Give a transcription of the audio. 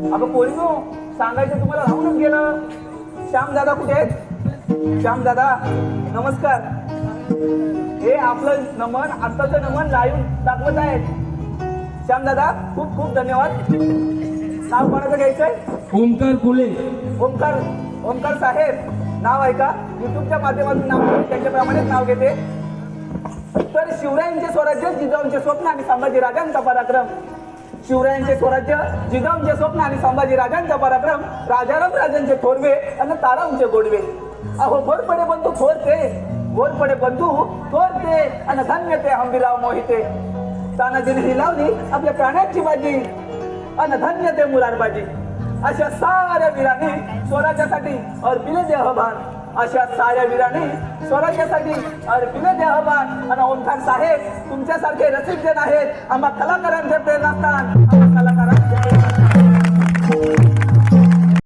अगं पोरीनो सांगायचं तुम्हाला राहूनच गेलं. श्याम दादा कुठे आहेत? श्याम दादा नमस्कार. हे आपलं नमन आत्ताचं नमन लाईव्ह दाखवत आहेत. श्याम दादा खूप खूप धन्यवाद. नाव कोणाचं घ्यायचंय? ओमकार फुले. ओमकार ओमकार साहेब. नाव ऐका. युट्यूबच्या माध्यमातून नाव त्यांच्याप्रमाणेच नाव घेते. तर शिवरायांचे स्वराज्य जिजाऊंचे स्वप्न आणि संभाजी राजांचा पराक्रम. शिवरायांचे स्वराज्य जिजाऊंचे स्वप्न आणि संभाजी राजांचा पराक्रम राजाराम राजांचे थोरवे आणि तारांचे गोडवे. अहो भोरपडे बंधू थोरते. भोरपडे बंधू थोरते आणि धन्य ते हंबीराव मोहिते. तानाजीने ही लावली आपल्या प्राण्याची बाजी आणि धन्य ते मुरारबाजी. अशा साऱ्या वीरांनी स्वराज्यासाठी अर्पिले देहभान अशा साऱ्या वीराने स्वराज्यासाठी अर्पिले देहभान आणि ओमकार साहेब तुमच्यासारखे रसिक जण आहेत. आम्हा कलाकारांचे प्रेरणास्थान.